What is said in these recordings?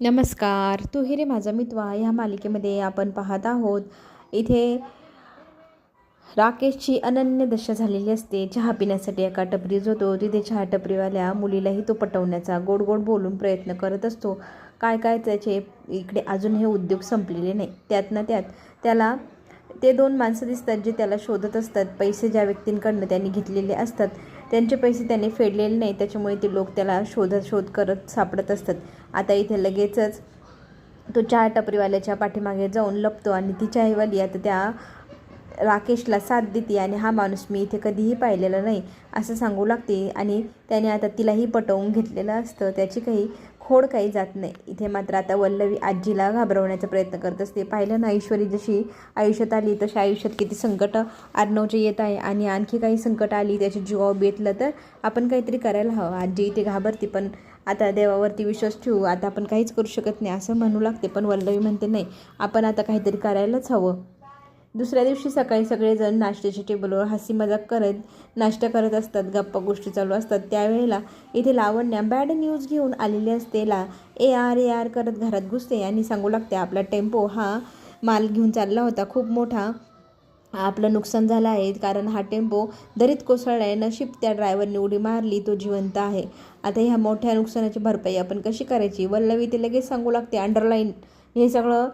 नमस्कार. तू हिरे माझा मितवा. ह्या मालिकेमध्ये आपण पाहत आहोत इथे राकेशची अनन्य दशा झालेली असते. चहा पिण्यासाठी एका टपरीत होतो तिथे चहा टपरीवाल्या मुलीलाही तो पटवण्याचा गोड गोड बोलून प्रयत्न करत असतो. काय काय त्याचे इकडे अजून हे उद्योग संपलेले नाही. त्यातनं त्यात त्याला ते दोन माणसं दिसतात जे त्याला शोधत असतात. पैसे ज्या व्यक्तींकडनं त्यांनी घेतलेले असतात त्यांचे पैसे त्यांनी फेडलेले नाही त्याच्यामुळे ते लोक त्याला शोधत शोध करत सापडत असतात. आता इथे लगेचच तो चहा टपरीवाल्याच्या पाठीमागे जाऊन लपतो आणि ती आईवाली आता त्या राकेशला साथ देते आणि हा माणूस मी इथे कधीही पाहिलेला नाही असं सांगू लागते. आणि त्याने आता तिलाही पटवून घेतलेलं असतं. त्याची काही खोड काही जात नाही. इथे मात्र आता वल्लवी आजीला घाबरवण्याचा प्रयत्न करत असते. पाहिलं ना ईश्वरी जशी आयुष्यात आली तशी आयुष्यात किती संकट आडनवचे येत आहे आणि आणखी काही संकट आली त्याची जीवावर बेतलं तर आपण काहीतरी करायला हवं. आजी इथे घाबरते पण आता देवावरती विश्वास ठेवू आता आपण काहीच करू शकत नाही असं म्हणू लागते. पण वल्लवी म्हणते नाही आपण आता काहीतरी करायलाच हवं. दुसऱ्या दिवशी सकाळी सगळेजण नाश्त्याच्या टेबलवर हसी मजाक करत नाश्ता करत असतात गप्पा गोष्टी चालू असतात. त्यावेळेला इथे लावण्या बॅड न्यूज घेऊन आलेली असते. ला ए आर ए आर करत घरात घुसते आणि सांगू लागते आपला टेम्पो हा माल घेऊन चालला होता. खूप मोठा आपलं नुकसान झालं आहे. कारण हा टेम्पो दरीत कोसळला आहे नशीब त्या ड्रायव्हरने उडी मारली. तो जिवंत आहे. आता ह्या मोठ्या नुकसानाची भरपाई आपण कशी करायची? वल्लवी ते लगेच सांगू लागते अंडरलाईन हे सगळं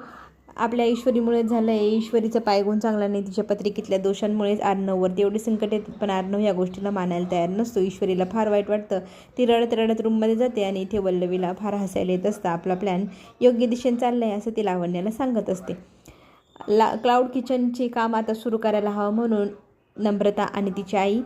आपल्या ईश्वरीमुळे झालं आहे ईश्वरीचं पायगुण चांगला नाही तिच्या पत्रिकेतल्या दोषांमुळेच आर्नववरती एवढी संकट येतात. पण आर्नव या गोष्टीला मानायला तयार नसतो. ईश्वरीला फार वाईट वाटतं. ती रडत रडत रूममध्ये जाते आणि इथे वल्लवीला फार हसायला येत असतं. आपला प्लॅन योग्य दिशेने चाललं आहे असं ती लावण्याला सांगत असते. ला क्लाउड किचनचे काम आता सुरू करायला हवं म्हणून नम्रता आणि तिची आई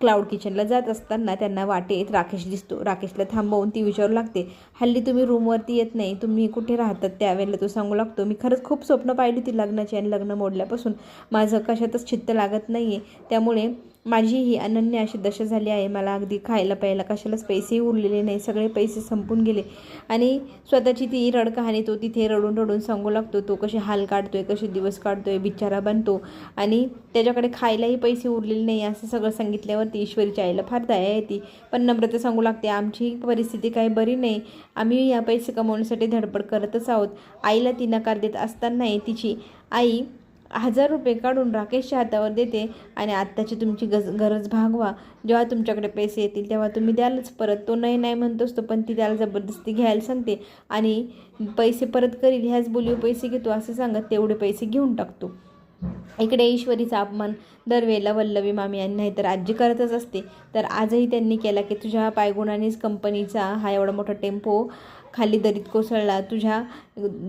क्लाउड किचनला जात असताना त्यांना वाटेत राकेश दिसतो. राकेशला थांबवून ती विचारू लागते. हल्ली तुम्ही रूमवरती येत नाही. तुम्ही कुठे राहतात? त्यावेळेला तो सांगू लागतो मी खरंच खूप स्वप्न पाहिली ती लग्नाची आणि लग्न मोडल्यापासून. माझं कशातच चित्त लागत नाही आहे त्यामुळे माझी ही अनन्य अशी दशा झाली आहे. मला अगदी खायला प्यायला कशालाच पैसेही उरलेले नाही. सगळे पैसे संपून गेले. आणि स्वतःची ती रडकहाणी तो तिथे रडून रडून सांगू लागतो. तो कसे हाल काढतोय कसे दिवस काढतोय बिचारा बनतो. आणि त्याच्याकडे खायलाही पैसे उरलेले नाही. असं सगळं सांगितल्यावर सांगितल्यावरती ईश्वरीच्या आईला फार दया येते. पण नम्रता सांगू लागते आमची परिस्थिती काही बरी नाही. आम्ही या पैसे कमवण्यासाठी धडपड करतच आहोत. आईला ती नकार देत असतानाही तिची आई हजार रुपये काढून राकेशच्या हातावर देते आणि आत्ताची तुमची गज गरज भागवा. जेव्हा तुमच्याकडे पैसे येतील तेव्हा तुम्ही द्यालच. परत तो नाही नाही म्हणतो असतो पण ती त्याला जबरदस्ती घ्यायला सांगते आणि पैसे परत करील ह्याच बोलीव पैसे घेतो असं सांगत तेवढे पैसे घेऊन टाकतो. इकडे ईश्वरीचा अपमान दरवेळेला वल्लवी मामी आणि नाहीतर आजी करतच असते. तर आजही त्यांनी केला की तुझ्या पायगुणानेच कंपनीचा हा एवढा मोठा टेम्पो खाली दरीत कोसळला. तुझ्या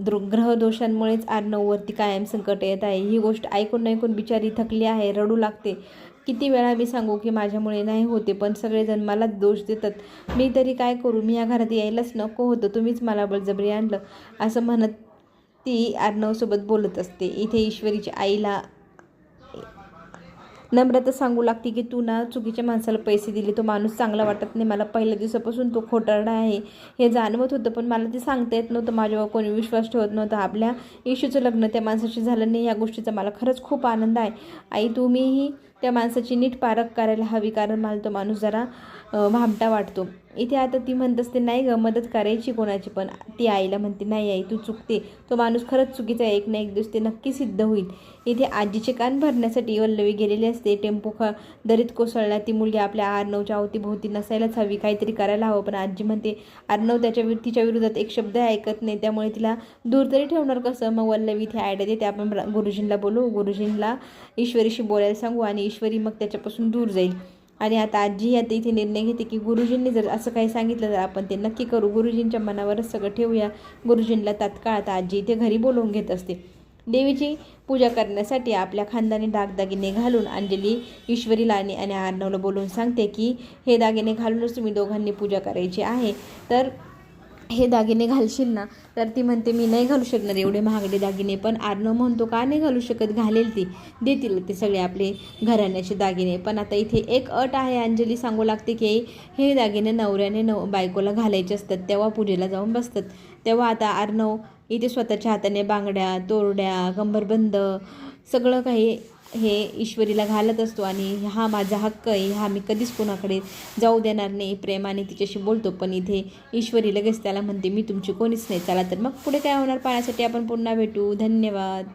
द्र ग्रहदोषांमुळेच आर्नववरती कायम संकट येत आहे. ही गोष्ट ऐकून ऐकून बिचारी थकली आहे रडू लागते. किती वेळा मी सांगू की माझ्यामुळे नाही होते पण सगळेजण मला दोष देतात. मी तरी काय करू? मी या घरात यायलाच नको होतं. तुम्हीच मला बळजबरी आणलं. असं म्हणत ती अर्णवसोबत बोलत असते. इथे ईश्वरीच्या आईला नम्रता सांगू लागते की तू ना चुकीच्या माणसाला पैसे दिले. तो माणूस चांगला वाटत नाही. मला पहिल्या दिवसापासून तो खोटारडा आहे. हे जाणवत होतं पण मला ते सांगता येत नव्हतं. माझ्यावर कोणी विश्वास ठेवत नव्हता. आपल्या इशूचं लग्न त्या माणसाशी झालं नाही. या गोष्टीचा मला खरंच खूप आनंद आहे. आई तुम्हीही त्या माणसाची नीट पारख करायला हवी कारण मला तो माणूस जरा भामटा वाटतो. इथे आता ती म्हणत असते नाही ग मदत करायची कोणाची पण. ती आईला म्हणते नाही आई तू चुकते. तो माणूस खरंच चुकीचा आहे. एक ना एक दिवस ते नक्की सिद्ध होईल. इथे आजीचे कान भरण्यासाठी वल्लवी गेलेली असते. टेम्पो ख दरीत कोसळला. ती मुलगी आपल्या आर्नवच्या अवतीभोवती नसायलाच हवी. काहीतरी करायला हवं. पण आजी म्हणते आर्नव त्याच्या तिच्या विरोधात एक शब्द ऐकत नाही. त्यामुळे तिला दूर तरी ठेवणार कसं? मग वल्लवी इथे आयडिया देते. आपण गुरुजींना बोलू. गुरुजींना ईश्वरीशी बोलायला सांगू आणि ईश्वरी मग त्याच्यापासून दूर जाईल. आणि आता आजी आता इथे निर्णय घेते की गुरुजींनी जर असं काही सांगितलं तर आपण ते नक्की करू. गुरुजींच्या मनावरच सगळं ठेवूया. गुरुजींना तात्काळ आता आजी इथे घरी बोलवून घेत असते. देवीची पूजा करण्यासाठी आपल्या खानदानी दागदागिने घालून अंजली ईश्वरीला आणि आणि आर्णवला बोलवून सांगते की हे दागिने घालूनच तुम्ही दोघांनी पूजा करायची आहे. तर हे दागिने घालशील ना तर ती म्हणते मी नाही घालू शकणार एवढे महागडे दागिने पण आर्नव म्हणतो का नाही घालू शकत? घालेल ती. देतील ते सगळे आपले घराण्याचे दागिने. पण आता इथे एक अट आहे अंजली सांगू लागते की हे दागिने नवऱ्याने नव बायकोला घालायचे असतात तेव्हा पूजेला जाऊन बसतात. तेव्हा आता आर्नव इथे स्वतःच्या हाताने बांगड्या तोरड्या कंबरबंद सगळं काही हे ईश्वरीला घालत असतो आणि हा माझा हक्क आहे हा मी कधीच कोणाकडे जाऊ देणार नाही प्रेमाने तिच्याशी बोलतो पण इथे ईश्वरी लगेच त्याला म्हणते मी तुमची कोणीच नाही चला तर मग पुढे काय होणार? पाहण्यासाठी आपण पुन्हा भेटू. धन्यवाद.